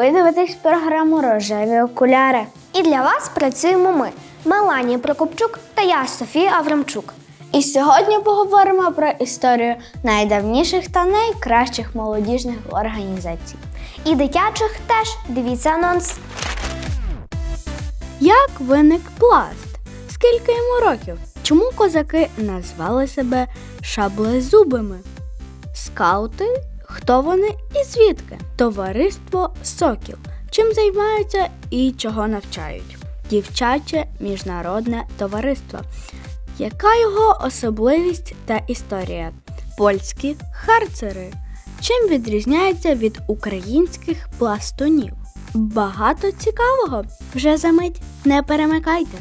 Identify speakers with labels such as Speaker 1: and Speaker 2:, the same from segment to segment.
Speaker 1: Ви дивитесь програму Рожеві окуляри.
Speaker 2: І для вас працюємо ми, Меланія Прокопчук та я, Софія Аврамчук.
Speaker 1: І сьогодні поговоримо про історію найдавніших та найкращих молодіжних організацій.
Speaker 2: І дитячих теж дивіться анонс.
Speaker 1: Як виник пласт? Скільки йому років? Чому козаки назвали себе шаблезубими? Скаути? Хто вони і звідки? Товариство Сокіл. Чим займаються і чого навчають? Дівчаче міжнародне товариство. Яка його особливість та історія? Польські харцери. Чим відрізняється від українських пластунів? Багато цікавого. Вже за мить не перемикайте.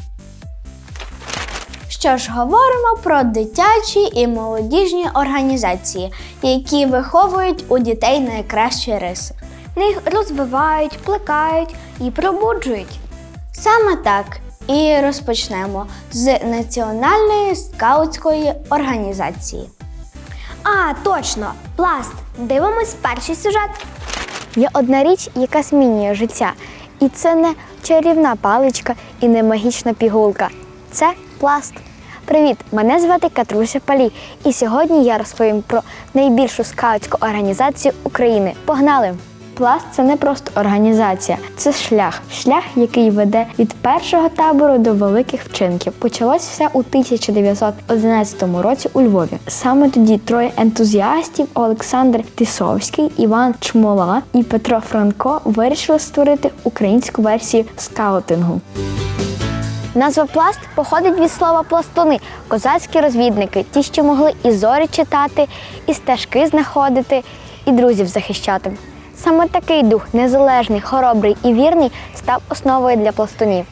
Speaker 1: Що ж, говоримо про дитячі і молодіжні організації, які виховують у дітей найкращі риси.
Speaker 2: Них розвивають, плекають і пробуджують.
Speaker 1: Саме так. І розпочнемо з Національної скаутської організації.
Speaker 2: А, точно, пласт. Дивимось перший сюжет. Є одна річ, яка змінює життя. І це не чарівна паличка і не магічна пігулка. Це пласт. Привіт! Мене звати Катруся Палій. І сьогодні я розповім про найбільшу скаутську організацію України. Погнали! Пласт це не просто організація, це шлях. Шлях, який веде від першого табору до великих вчинків. Почалось все у 1911 році у Львові. Саме тоді троє ентузіастів Олександр Тисовський, Іван Чмола і Петро Франко вирішили створити українську версію скаутингу. Назва пласт походить від слова пластуни, козацькі розвідники, ті, що могли і зорі читати, і стежки знаходити, і друзів захищати. Саме такий дух, незалежний, хоробрий і вірний, став основою для пластунів.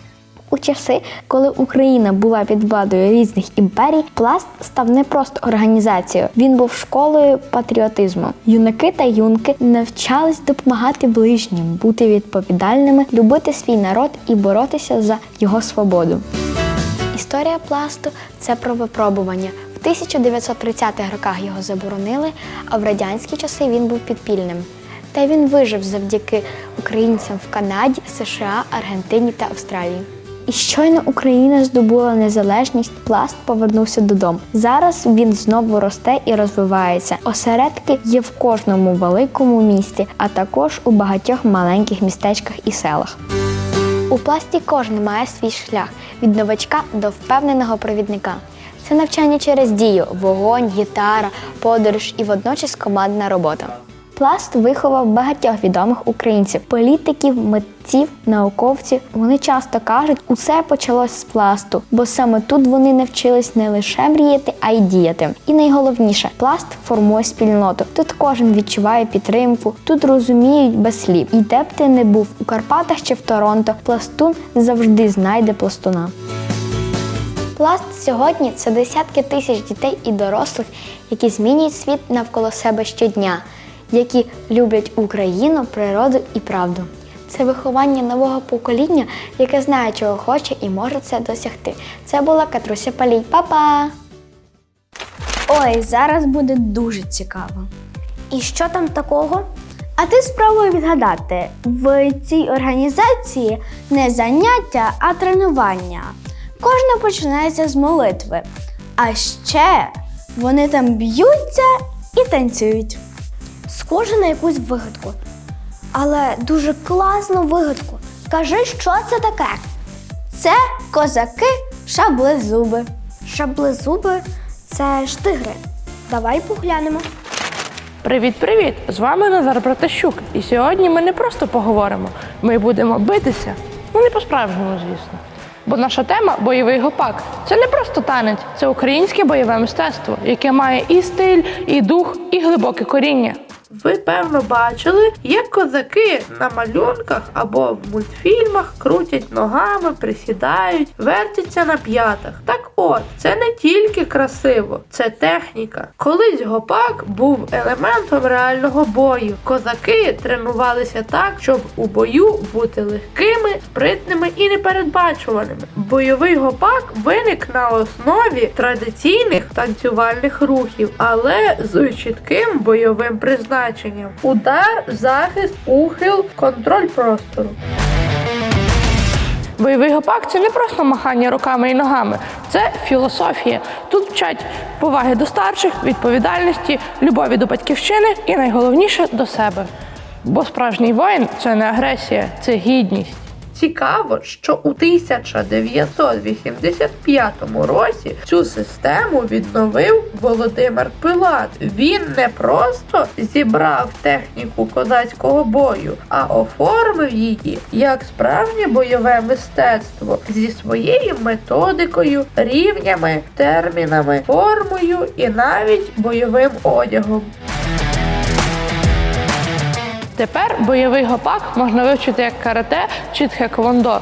Speaker 2: У часи, коли Україна була під владою різних імперій, пласт став не просто організацією, він був школою патріотизму. Юнаки та юнки навчались допомагати ближнім, бути відповідальними, любити свій народ і боротися за його свободу. Історія пласту це про випробування. В 1930-х роках його заборонили, а в радянські часи він був підпільним. Та він вижив завдяки українцям в Канаді, США, Аргентині та Австралії. І щойно Україна здобула незалежність, пласт повернувся додому. Зараз він знову росте і розвивається. Осередки є в кожному великому місті, а також у багатьох маленьких містечках і селах. У пласті кожен має свій шлях від новачка до впевненого провідника. Це навчання через дію, вогонь, гітара, подорож і водночас командна робота. Пласт виховав багатьох відомих українців, політиків, митців, науковців. Вони часто кажуть, усе почалось з пласту, бо саме тут вони навчились не лише мріяти, а й діяти. І найголовніше, пласт формує спільноту. Тут кожен відчуває підтримку, тут розуміють без слів. І де б ти не був у Карпатах чи в Торонто, пластун завжди знайде пластуна. Пласт сьогодні це десятки тисяч дітей і дорослих, які змінюють світ навколо себе щодня, які люблять Україну, природу і правду. Це виховання нового покоління, яке знає, чого хоче і може це досягти. Це була Катруся Палій. Па-па!
Speaker 1: Ой, зараз буде дуже цікаво.
Speaker 2: І що там такого?
Speaker 1: А ти спробуй відгадати, в цій організації не заняття, а тренування. Кожне починається з молитви. А ще вони там б'ються і танцюють.
Speaker 2: Схоже на якусь вигадку. Але дуже класну вигадку. Кажи, що це таке?
Speaker 1: Це козаки шаблезуби.
Speaker 2: Шаблезуби це ж тигри. Давай поглянемо.
Speaker 3: Привіт-привіт! З вами Назар Протащук. І сьогодні ми не просто поговоримо, ми будемо битися. Ну не по-справжньому, звісно. Бо наша тема бойовий гопак. Це не просто танець, це українське бойове мистецтво, яке має і стиль, і дух, і глибоке коріння.
Speaker 4: Ви певно бачили, як козаки на малюнках або в мультфільмах крутять ногами, присідають, вертяться на п'ятах. Так от, це не тільки красиво, це техніка. Колись гопак був елементом реального бою. Козаки тренувалися так, щоб у бою бути легкими, спритними і непередбачуваними. Бойовий гопак виник на основі традиційних танцювальних рухів, але з чітким бойовим призначенням: удар, захист, ухил, контроль простору.
Speaker 3: Бойовий гопак це не просто махання руками і ногами, це філософія. Тут вчать поваги до старших, відповідальності, любові до батьківщини і найголовніше до себе. Бо справжній воїн це не агресія, це гідність.
Speaker 4: Цікаво, що у 1985 році цю систему відновив Володимир Пилат. Він не просто зібрав техніку козацького бою, а оформив її як справжнє бойове мистецтво зі своєю методикою, рівнями, термінами, формою і навіть бойовим одягом.
Speaker 3: Тепер бойовий гопак можна вивчити як карате чи тхеквондо.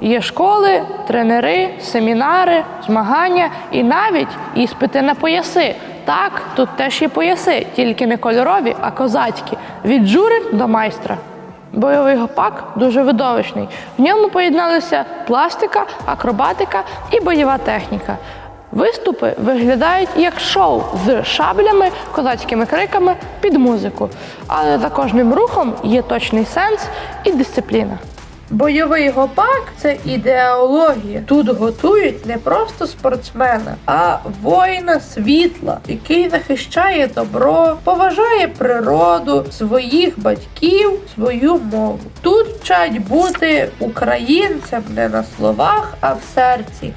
Speaker 3: Є школи, тренери, семінари, змагання і навіть іспити на пояси. Так, тут теж є пояси, тільки не кольорові, а козацькі. Від жури до майстра. Бойовий гопак дуже видовищний. В ньому поєдналися пластика, акробатика і бойова техніка. Виступи виглядають як шоу з шаблями, козацькими криками під музику. Але за кожним рухом є точний сенс і дисципліна.
Speaker 4: Бойовий гопак це ідеологія. Тут готують не просто спортсмена, а воїна світла, який захищає добро, поважає природу, своїх батьків, свою мову. Тут вчать бути українцем не на словах, а в серці.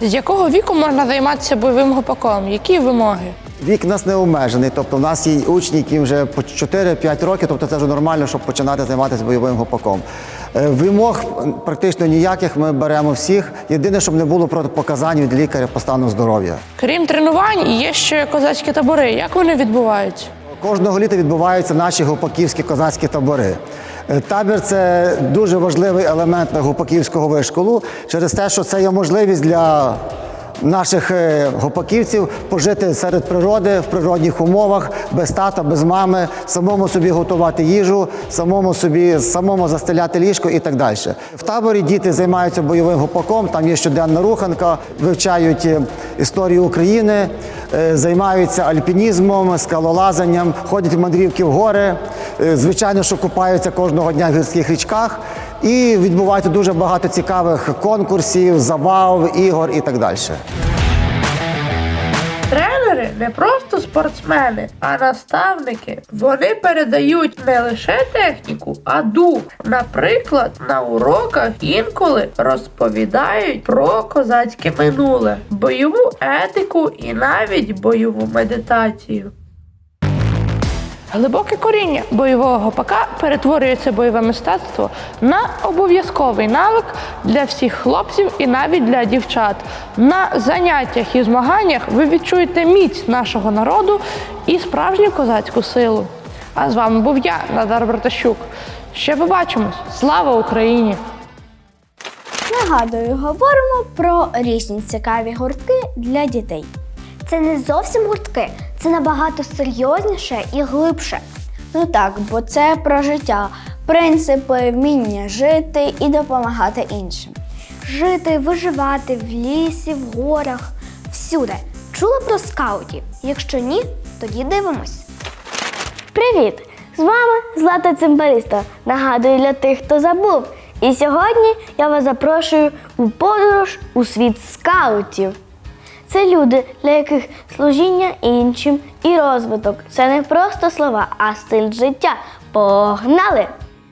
Speaker 3: З якого віку можна займатися бойовим гопаком? Які вимоги?
Speaker 5: Вік у нас не обмежений, тобто в нас є учні, яким вже по 4-5 років, тобто це вже нормально, щоб починати займатися бойовим гопаком. Е, Вимог практично ніяких ми беремо всіх. Єдине, щоб не було протипоказань від лікаря по стану здоров'я.
Speaker 3: Крім тренувань, є ще козацькі табори. Як вони відбуваються?
Speaker 5: Кожного літа відбуваються наші гупаківські козацькі табори. Е, Табір це дуже важливий елемент гупаківського вишколу через те, що це є можливість для наших е, гопаківців пожити серед природи в природних умовах, без тата, без мами, самому собі готувати їжу, самому собі самому застеляти ліжко і так далі. В таборі діти займаються бойовим гопаком, там є щоденна руханка, вивчають е, історію України, займаються альпінізмом, скалолазанням, ходять в мандрівки в гори. Е, Звичайно, що купаються кожного дня в гірських річках. І відбувається дуже багато цікавих конкурсів, забав, ігор і так далі.
Speaker 4: Тренери не просто спортсмени, а наставники. Вони передають не лише техніку, а дух. Наприклад, на уроках інколи розповідають про козацьке минуле, бойову етику і навіть бойову медитацію.
Speaker 3: Глибоке коріння бойового гопака перетворюється бойове мистецтво на обов'язковий навик для всіх хлопців і навіть для дівчат. На заняттях і змаганнях ви відчуєте міць нашого народу і справжню козацьку силу. А з вами був я, Надар Братащук. Ще побачимось! Слава Україні!
Speaker 1: Нагадую, говоримо про різні цікаві гуртки для дітей.
Speaker 2: Це не зовсім гуртки, це набагато серйозніше і глибше.
Speaker 1: Ну так, бо це про життя, принципи, вміння жити і допомагати іншим.
Speaker 2: Жити, виживати в лісі, в горах, всюди. Чула про скаутів? Якщо ні, тоді дивимось.
Speaker 1: Привіт! З вами Злата Цимбаліста. Нагадую для тих, хто забув. І сьогодні я вас запрошую у подорож у світ скаутів. Це люди, для яких служіння іншим і розвиток це не просто слова, а стиль життя. Погнали!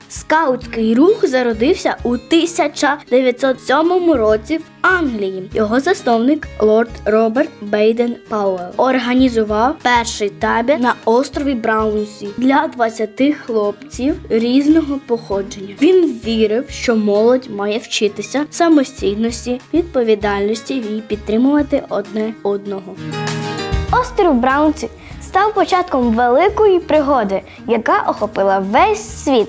Speaker 1: Скаутський рух зародився у 1907 році в Англії. Його засновник лорд Роберт Бейден Пауелл організував перший табір на острові Браунсі для 20 хлопців різного походження. Він вірив, що молодь має вчитися самостійності, відповідальності і підтримувати одне одного. Острів Браунсі став початком великої пригоди, яка охопила весь світ.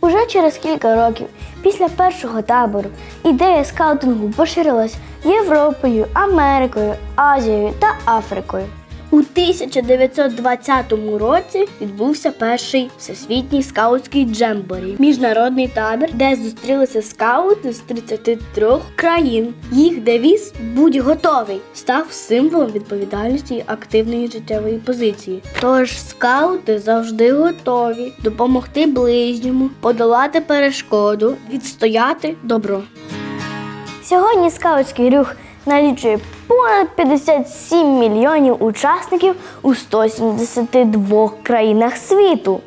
Speaker 6: Уже через кілька років після першого табору ідея скаутингу поширилась Європою, Америкою, Азією та Африкою.
Speaker 7: У 1920 році відбувся перший всесвітній скаутський джемборі міжнародний табір, де зустрілися скаути з 33 країн. Їх девіз Будь готовий став символом відповідальності і активної життєвої позиції. Тож скаути завжди готові допомогти ближньому, подолати перешкоду, відстояти добро.
Speaker 6: Сьогодні скаутський рух налічує понад 57 мільйонів учасників у 172 країнах світу.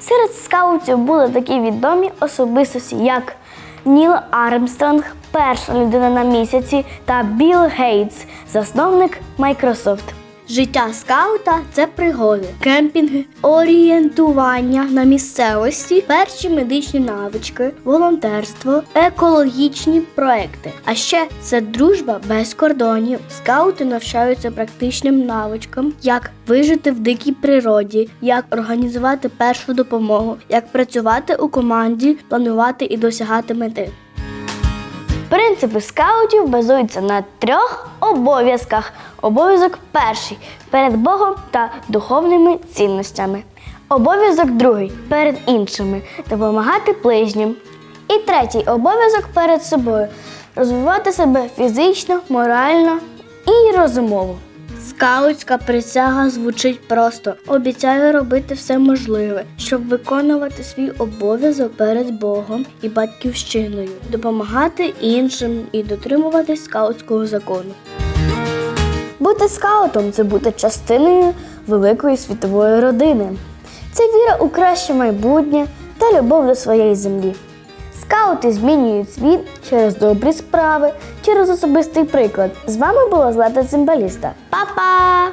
Speaker 6: Серед скаутів були такі відомі особистості, як Ніл Армстронг, перша людина на місяці, та Білл Гейтс, засновник Microsoft.
Speaker 7: Життя скаута це пригоди, кемпінги, орієнтування на місцевості, перші медичні навички, волонтерство, екологічні проекти. А ще це дружба без кордонів. Скаути навчаються практичним навичкам, як вижити в дикій природі, як організувати першу допомогу, як працювати у команді, планувати і досягати мети.
Speaker 6: Принципи скаутів базуються на трьох обов'язках. Обов'язок перший перед Богом та духовними цінностями. Обов'язок другий перед іншими допомагати ближнім. І третій обов'язок перед собою розвивати себе фізично, морально і розумово.
Speaker 7: Скаутська присяга звучить просто. Обіцяю робити все можливе, щоб виконувати свій обов'язок перед Богом і батьківщиною, допомагати іншим і дотримуватись скаутського закону.
Speaker 6: Бути скаутом це бути частиною великої світової родини. Це віра у краще майбутнє та любов до своєї землі. Скаути змінюють світ через добрі справи, через особистий приклад. З вами була Злата Цимбаліста. Па-па!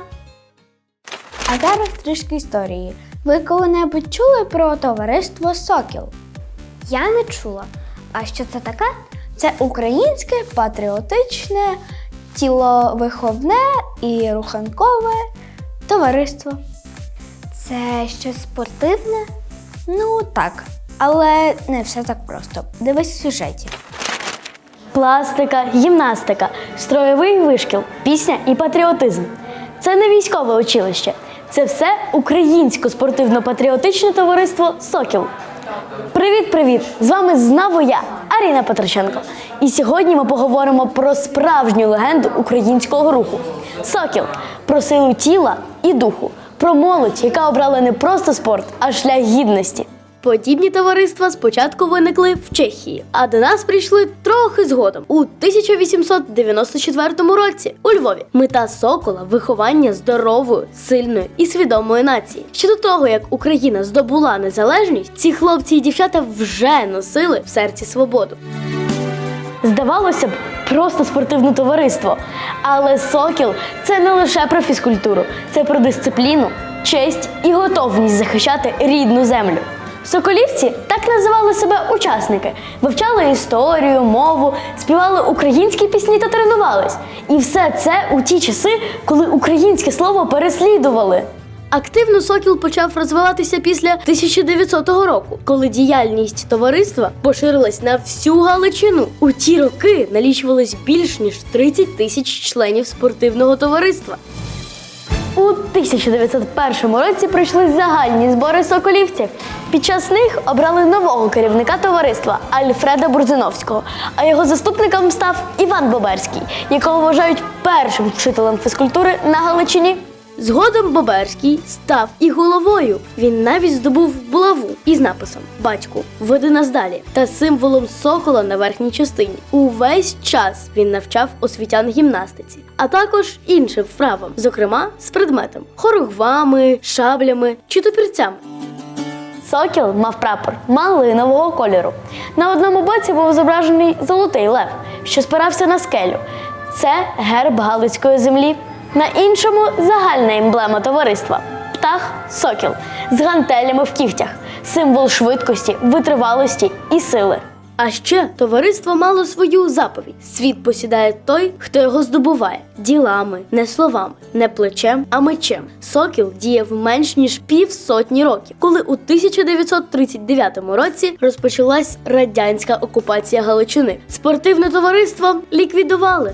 Speaker 7: А зараз трішки історії. Ви коли-небудь чули про товариство Сокіл?
Speaker 6: Я не чула. А що це таке?
Speaker 7: Це українське патріотичне, тіловиховне і руханкове товариство.
Speaker 6: Це щось спортивне?
Speaker 7: Ну так, але не все так просто. Дивись в сюжеті.
Speaker 6: Пластика, гімнастика, строєвий вишкіл, пісня і патріотизм. Це не військове училище. Це все українське спортивно-патріотичне товариство Сокіл. Привіт-привіт! З вами знову я, Аріна Петроченко. І сьогодні ми поговоримо про справжню легенду українського руху Сокіл, про силу тіла і духу, про молодь, яка обрала не просто спорт, а шлях гідності.
Speaker 8: Подібні товариства спочатку виникли в Чехії, а до нас прийшли трохи згодом у 1894 році у Львові. Мета сокола виховання здорової, сильної і свідомої нації. Ще до того, як Україна здобула незалежність, ці хлопці і дівчата вже носили в серці свободу.
Speaker 6: Здавалося б, просто спортивне товариство. Але сокіл це не лише про фізкультуру, це про дисципліну, честь і готовність захищати рідну землю. Соколівці так називали себе учасники, вивчали історію, мову, співали українські пісні та тренувались. І все це у ті часи, коли українське слово переслідували.
Speaker 8: Активно сокіл почав розвиватися після 1900 року, коли діяльність товариства поширилась на всю Галичину. У ті роки налічувалось більш ніж 30 тисяч членів спортивного товариства.
Speaker 6: У 1901 році пройшли загальні збори соколівців. Під час них обрали нового керівника товариства Альфреда Бурзиновського, а його заступником став Іван Боберський, якого вважають першим вчителем фізкультури на Галичині.
Speaker 8: Згодом Боберський став і головою. Він навіть здобув булаву із написом Батьку, веди нас далі та символом сокола на верхній частині. Увесь час він навчав освітян гімнастиці, а також іншим вправам, зокрема з предметом хоругвами, шаблями чи топірцями.
Speaker 6: Сокіл мав прапор малинового кольору. На одному боці був зображений золотий лев, що спирався на скелю. Це герб Галицької землі. На іншому загальна емблема товариства птах сокіл з гантелями в кігтях, символ швидкості, витривалості і сили.
Speaker 8: А ще товариство мало свою заповідь: світ посідає той, хто його здобуває ділами, не словами, не плечем, а мечем. Сокіл діяв менш ніж півсотні років, коли у 1939 році розпочалась радянська окупація Галичини. Спортивне товариство ліквідували.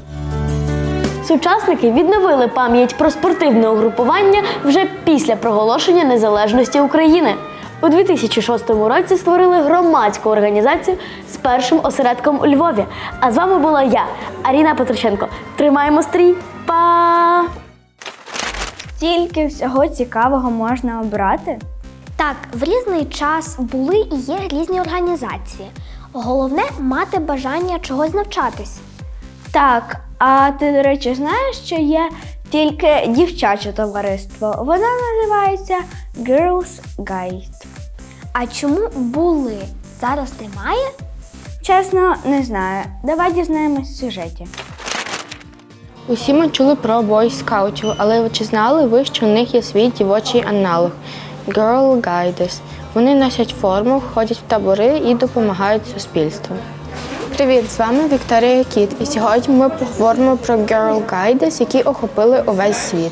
Speaker 8: Сучасники відновили пам'ять про спортивне угрупування вже після проголошення незалежності України. У 2006 році створили громадську організацію з першим осередком у Львові. А з вами була я, Аріна Петрученко. Тримаємо стрій. Па!
Speaker 1: Стільки всього цікавого можна обрати.
Speaker 2: Так, в різний час були і є різні організації. Головне мати бажання чогось навчатись.
Speaker 1: Так, а ти, до речі, знаєш, що є тільки дівчаче товариство. Воно називається Girls Guide.
Speaker 2: А чому були? Зараз немає?
Speaker 1: Чесно, не знаю. Давай дізнаємось в сюжеті.
Speaker 9: Усі ми чули про бойскаутів, але чи знали ви, що у них є свій дівочий аналог Girl Guides. Вони носять форму, ходять в табори і допомагають суспільству. Привіт, з вами Вікторія Кіт, і сьогодні ми поговоримо про Girl Guides, які охопили увесь світ.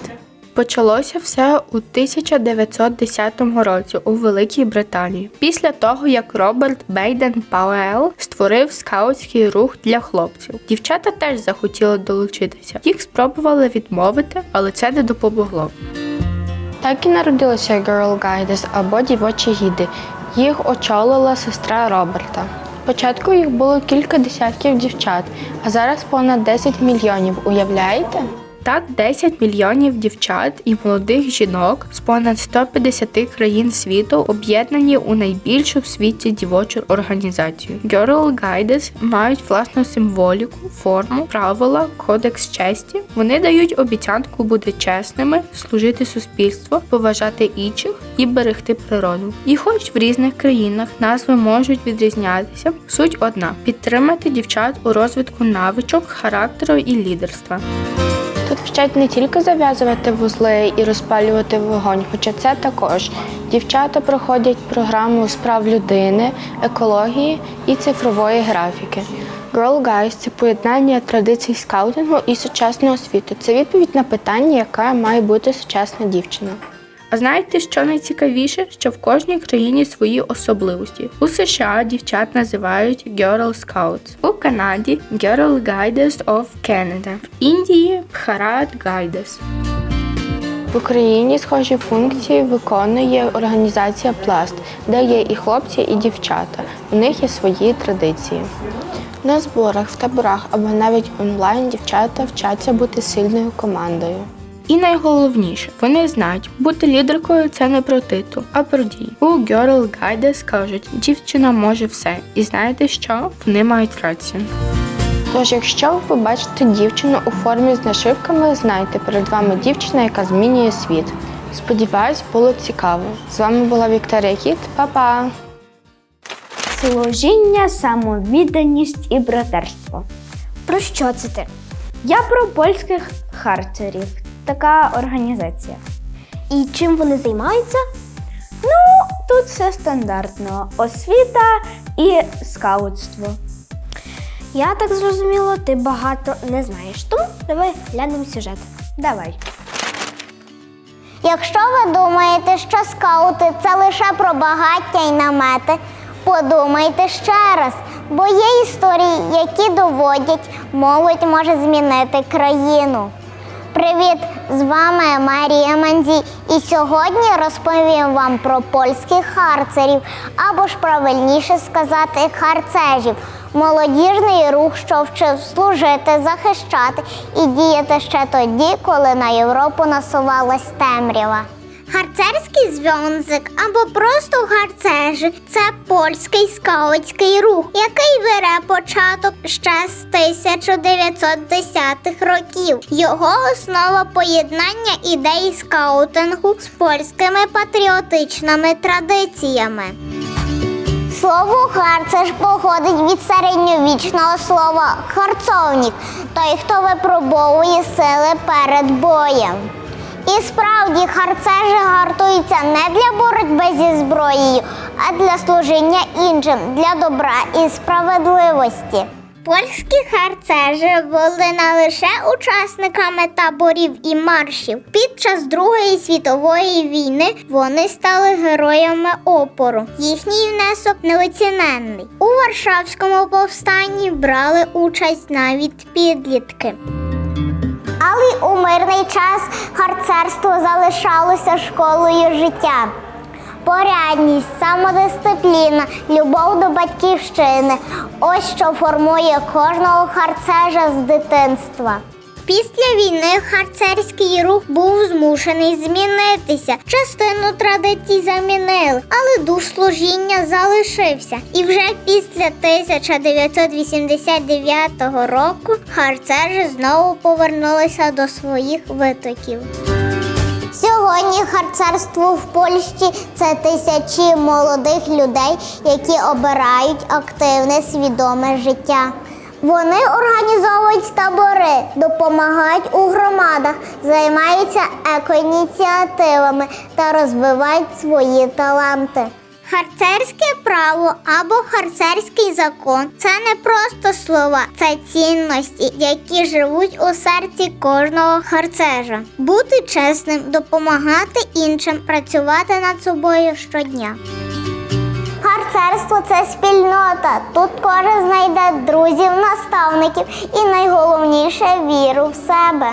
Speaker 9: Почалося все у 1910 році у Великій Британії, після того як Роберт Бейден Пауел створив скаутський рух для хлопців. Дівчата теж захотіли долучитися. Їх спробували відмовити, але це не допомогло. Так і народилися Girl Guides або дівочі гіди. Їх очолила сестра Роберта. Спочатку їх було кілька десятків дівчат, а зараз понад 10 мільйонів. Уявляєте? Так, 10 мільйонів дівчат і молодих жінок з понад 150 країн світу об'єднані у найбільшу в світі дівочу організацію. Girl Guides мають власну символіку, форму, правила, кодекс честі. Вони дають обіцянку бути чесними, служити суспільству, поважати інших і берегти природу. І хоч в різних країнах назви можуть відрізнятися, суть одна підтримати дівчат у розвитку навичок, характеру і лідерства. Тут вчать не тільки зав'язувати вузли і розпалювати вогонь, хоча це також. Дівчата проходять програму справ людини, екології і цифрової графіки. Girl Guides – це поєднання традицій скаутингу і сучасного світу. Це відповідь на питання, яка має бути сучасна дівчина. А знаєте, що найцікавіше? Що в кожній країні свої особливості. У США дівчат називають Girl Scouts, у Канаді Girl Guides of Canada, в Індії Bharat Guides. В Україні схожі функції виконує організація Пласт, де є і хлопці, і дівчата. У них є свої традиції. На зборах, в таборах або навіть онлайн дівчата вчаться бути сильною командою. І найголовніше, вони знають, бути лідеркою це не про титул, а про дії. У Girl Guides кажуть, дівчина може все. І знаєте що? Вони мають рацію. Тож, якщо ви побачите дівчину у формі з нашивками, знайте, перед вами дівчина, яка змінює світ. Сподіваюсь, було цікаво. З вами була Вікторія Кіт. Па-па!
Speaker 1: Служіння, самовідданість і братерство.
Speaker 2: Про що це ти?
Speaker 1: Я про польських харцерів. Така організація.
Speaker 2: І чим вони займаються?
Speaker 1: Ну, тут все стандартно: освіта і скаутство.
Speaker 2: Я так зрозуміла, ти багато не знаєш. Тому давай глянемо сюжет.
Speaker 1: Давай.
Speaker 10: Якщо ви думаєте, що скаути це лише про багаття й намети, подумайте ще раз, бо є історії, які доводять, молодь може змінити країну. Привіт! З вами Марія Мандзі, і сьогодні розповім вам про польських харцерів, або ж правильніше сказати, харцежів. Молодіжний рух, що вчив служити, захищати і діяти ще тоді, коли на Європу насувалась темрява. Харцерський зв'язок або просто харцежі це польський скаутський рух, який бере початок ще з 1910-х років. Його основа поєднання ідей скаутингу з польськими патріотичними традиціями. Слово харцеж походить від середньовічного слова харцовник, той, хто випробовує сили перед боєм. І справді харцежі гартуються не для боротьби зі зброєю, а для служіння іншим, для добра і справедливості. Польські харцежі були не лише учасниками таборів і маршів. Під час Другої світової війни вони стали героями опору. Їхній внесок неоціненний. У Варшавському повстанні брали участь навіть підлітки. Але у мирний час харцерство залишалося школою життя. Порядність, самодисципліна, любов до батьківщини ось що формує кожного харцежа з дитинства. Після війни харцерський рух був змушений змінитися. Частину традицій замінили, але дух служіння залишився. І вже після 1989 року харцежі знову повернулися до своїх витоків. Сьогодні харцерство в Польщі це тисячі молодих людей, які обирають активне свідоме життя. Вони організовують табори, допомагають у громадах, займаються екоініціативами та розвивають свої таланти. Харцерське право або харцерський закон це не просто слова, це цінності, які живуть у серці кожного харцежа. Бути чесним, допомагати іншим, працювати над собою щодня. Харцерство це спільнота. Тут кожен знайде друзів, наставників і найголовніше віру в себе.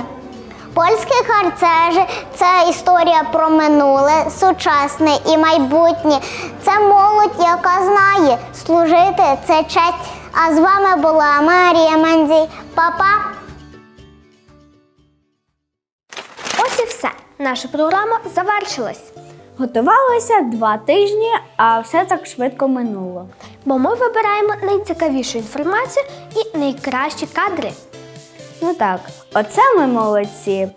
Speaker 10: Польські харцежі це історія про минуле, сучасне і майбутнє. Це молодь, яка знає, служити це честь. А з вами була Марія Мандзій. Па-па!
Speaker 2: Ось і все. Наша програма завершилась.
Speaker 1: Готувалися два тижні, а все так швидко минуло.
Speaker 2: Бо ми вибираємо найцікавішу інформацію і найкращі кадри.
Speaker 1: Ну так, оце ми молодці.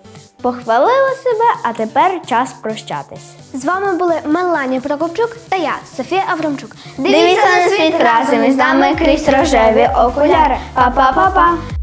Speaker 1: Похвалили себе, а тепер час прощатись.
Speaker 2: З вами були Меланія Прокопчук та я, Софія Аврамчук.
Speaker 1: Дивіться на світ разом із нами крізь рожеві окуляри. Па-па-па-па.